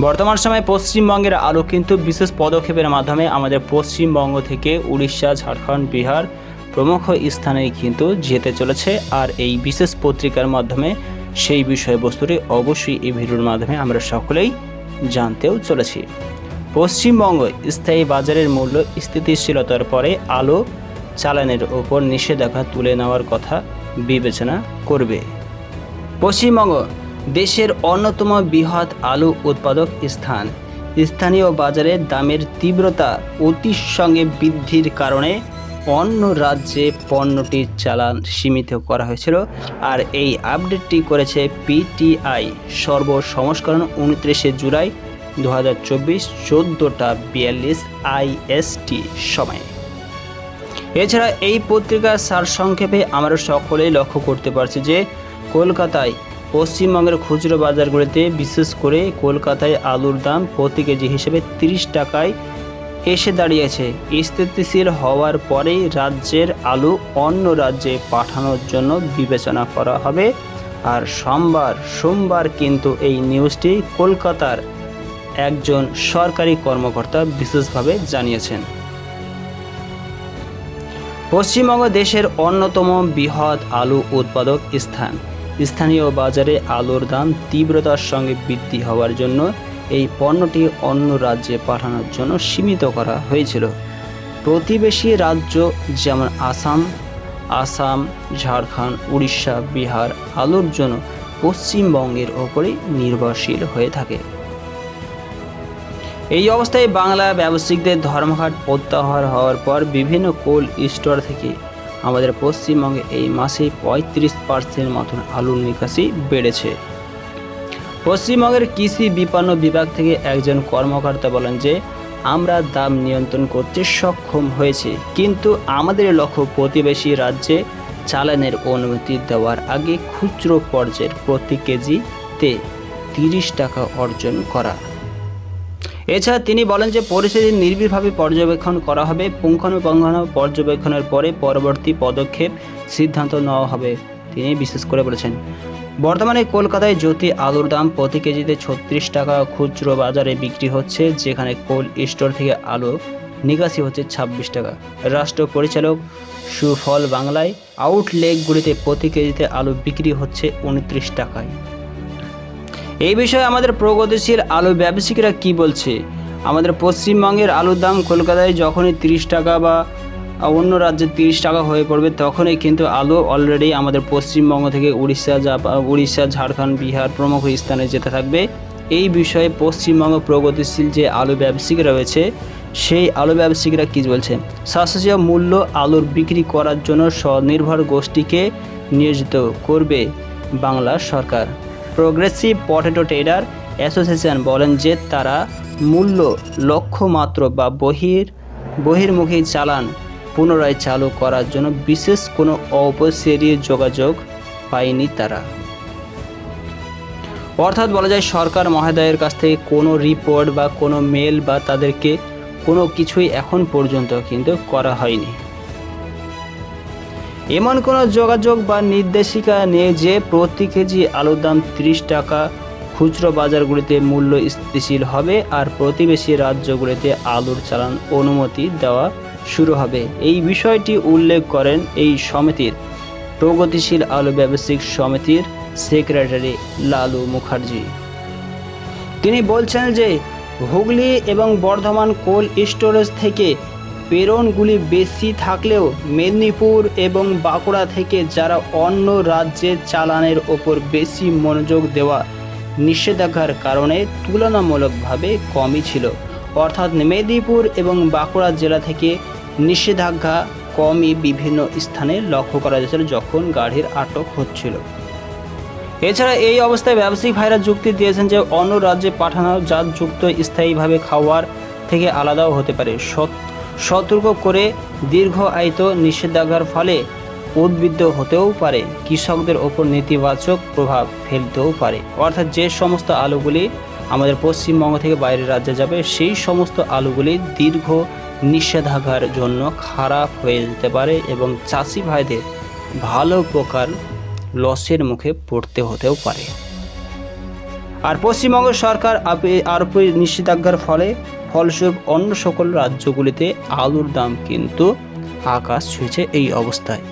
বর্তমান সময়ে পশ্চিমবঙ্গের আলো কিন্তু বিশেষ পদক্ষেপের মাধ্যমে আমাদের পশ্চিমবঙ্গ থেকে উড়িষ্যা, ঝাড়খণ্ড, বিহার প্রমুখ স্থানে কিন্তু যেতে চলেছে। আর এই বিশেষ পত্রিকার মাধ্যমে সেই বিষয়বস্তুটি অবশ্যই এই ভিডিওর মাধ্যমে আমরা সকলেই জানতেও চলেছি। পশ্চিমবঙ্গ স্থায়ী বাজারের মূল্য স্থিতিশীলতার পরে আলো চালানের ওপর নিষেধাজ্ঞা তুলে নেওয়ার কথা বিবেচনা করবে। পশ্চিমবঙ্গ দেশের অন্যতম বৃহৎ আলু উৎপাদক স্থান। স্থানীয় বাজারে দামের তীব্রতা অতির সঙ্গে বৃদ্ধির কারণে অন্য রাজ্যে পণ্যটির চালান সীমিত করা হয়েছিল আর এই আপডেটটি করেছে পিটিআই। সর্বসংস্করণ উনত্রিশে জুলাই দু হাজার চব্বিশ চোদ্দোটা বিয়াল্লিশ আইএসটি সময়ে। এছাড়া এই পত্রিকার সারসংক্ষেপে আমরা সকলেই লক্ষ্য করতে পারছি যে কলকাতায় পশ্চিমবঙ্গের খুচরো বাজারগুলিতে বিশেষ করে কলকাতায় আলুর দাম প্রতি কেজি হিসেবে তিরিশ টাকায় এসে দাঁড়িয়েছে। স্থিতিশীল হওয়ার পরেই রাজ্যের আলু অন্য রাজ্যে পাঠানোর জন্য বিবেচনা করা হবে। আর সোমবার সোমবার কিন্তু এই নিউজটি কলকাতার একজন সরকারি কর্মকর্তা বিশেষভাবে জানিয়েছেন। পশ্চিমবঙ্গ দেশের অন্যতম বৃহৎ আলু উৎপাদক স্থান। স্থানীয় বাজারে আলুর দাম তীব্রতার সঙ্গে বৃদ্ধি হওয়ার জন্য এই পণ্যটি অন্য রাজ্যে পাঠানোর জন্য সীমিত করা হয়েছিল। প্রতিবেশী রাজ্য যেমন আসাম আসাম, ঝাড়খণ্ড, উড়িষ্যা, বিহার আলুর জন্য পশ্চিমবঙ্গের ওপরেই নির্ভরশীল হয়ে থাকে। এই অবস্থায় বাংলা ব্যবসায়িকদের ধর্মঘাট প্রত্যাহার হওয়ার পর বিভিন্ন কোল্ড স্টোর থেকে আমাদের পশ্চিমবঙ্গে এই মাসে পঁয়ত্রিশ পার্সেন্ট মতন আলুর নিকাশি বেড়েছে। পশ্চিমবঙ্গের কৃষি বিপণন বিভাগ থেকে একজন কর্মকর্তা বলেন যে, আমরা দাম নিয়ন্ত্রণ করতে সক্ষম হয়েছে, কিন্তু আমাদের লক্ষ্য প্রতিবেশী রাজ্যে চালানের অনুমতি দেওয়ার আগে খুচরো পর্যায়ের প্রতি কেজিতে তিরিশ টাকা অর্জন করা। এছাড়া তিনি বলেন যে পরিস্থিতি নির্বিড়ভাবে পর্যবেক্ষণ করা হবে, পুঙ্খানুপুঙ্খানু পর্যবেক্ষণের পরে পরবর্তী পদক্ষেপ, সিদ্ধান্ত নেওয়া হবে, তিনি বিশেষ করে বলেছেন। বর্তমানে কলকাতায় জ্যোতি আলুর দাম প্রতি কেজিতে ছত্রিশ টাকা, খুচরো বাজারে বিক্রি হচ্ছে, যেখানে কোল্ড স্টোর থেকে আলু নিকাশি হচ্ছে ছাব্বিশ টাকা। রাষ্ট্র পরিচালক সুফল বাংলায় আউটলেকগুলিতে প্রতি কেজিতে আলু বিক্রি হচ্ছে উনত্রিশ টাকায়। এই বিষয়ে আমাদের প্রগতিশীল আলু ব্যবসায়িকরা কি বলছে? আমাদের পশ্চিমবঙ্গের আলুর দাম কলকাতায় যখনই তিরিশ টাকা বা অন্য রাজ্যে তিরিশ টাকা হয়ে পড়বে, তখনই কিন্তু আলু অলরেডি আমাদের পশ্চিমবঙ্গ থেকে উড়িষ্যা উড়িষ্যা, ঝাড়খণ্ড, বিহার প্রমুখ স্থানে যেতে থাকবে। এই বিষয়ে পশ্চিমবঙ্গ প্রগতিশীল যে আলু ব্যবসায়িক রয়েছে, সেই আলু ব্যবসায়িকরা কী বলছে? শাসনীয় মূল্য আলুর বিক্রি করার জন্য স্বনির্ভর গোষ্ঠীকে নিয়োজিত করবে বাংলা সরকার। প্রোগ্রেসিভ পটেটো ট্রেডার অ্যাসোসিয়েশন বলেন যে তারা মূল্য লক্ষ্যমাত্র বা বহির, বহির্মুখী চালান পুনরায় চালু করার জন্য বিশেষ কোনো অপসেরীয় যোগাযোগ পায়নি তারা। অর্থাৎ বলা যায় সরকার মহাদয়ের কাছ থেকে কোনো রিপোর্ট বা কোনো মেল বা তাদেরকে কোনো কিছুই এখন পর্যন্ত কিন্তু করা হয়নি। এমন কোনো যোগাযোগ বা নির্দেশিকা নেই যে প্রতি কেজি আলুর দাম তিরিশ টাকা। খুচরো বাজারগুলিতে মূল্য স্থিতিশীল হবে আর প্রতিবেশী রাজ্যগুলিতে আলুর চালান অনুমতি দেওয়া শুরু হবে। এই বিষয়টি উল্লেখ করেন এই সমিতির প্রগতিশীল আলু ব্যবসায়িক সমিতির সেক্রেটারি লালু মুখার্জি। তিনি বলছেন যে হুগলি এবং বর্ধমান কোল্ড স্টোরেজ থেকে প্রেরণগুলি বেশি থাকলেও মেদিনীপুর এবং বাঁকুড়া থেকে যারা অন্য রাজ্যের চালানের ওপর বেশি মনোযোগ দেওয়া নিষেধাজ্ঞার কারণে তুলনামূলকভাবে কমই ছিল। অর্থাৎ মেদিনীপুর এবং বাঁকুড়া জেলা থেকে নিষেধাজ্ঞা কমই বিভিন্ন স্থানে লক্ষ্য করা যাচ্ছিল যখন গাড়ির আটক হচ্ছিল। এছাড়া এই অবস্থায় ব্যবসায়িক ভাইরা যুক্তি দিয়েছেন যে অন্য রাজ্যে পাঠানো জাতযুক্ত স্থায়ীভাবে খাওয়ার থেকে আলাদাও হতে পারে। সত- সতর্ক করে দীর্ঘ আয়িত নিষেধাজ্ঞার ফলে উদ্বৃদ্ধ হতেও পারে, কৃষকদের ওপর নেতিবাচক প্রভাব ফেলতেও পারে। অর্থাৎ যে সমস্ত আলুগুলি আমাদের পশ্চিমবঙ্গ থেকে বাইরের রাজ্যে যাবে, সেই সমস্ত আলুগুলি দীর্ঘ নিষেধাজ্ঞার জন্য খারাপ হয়ে যেতে পারে এবং চাষি ভাইদের ভালো প্রকার লসের মুখে পড়তে হতেও পারে। আর পশ্চিমবঙ্গ সরকার আরোপের নিষেধাজ্ঞার ফলে ফলস্বরূপ অন্য সকল রাজ্যগুলিতে আলুর দাম কিন্তু আকাশ ছুঁয়েছে এই অবস্থায়।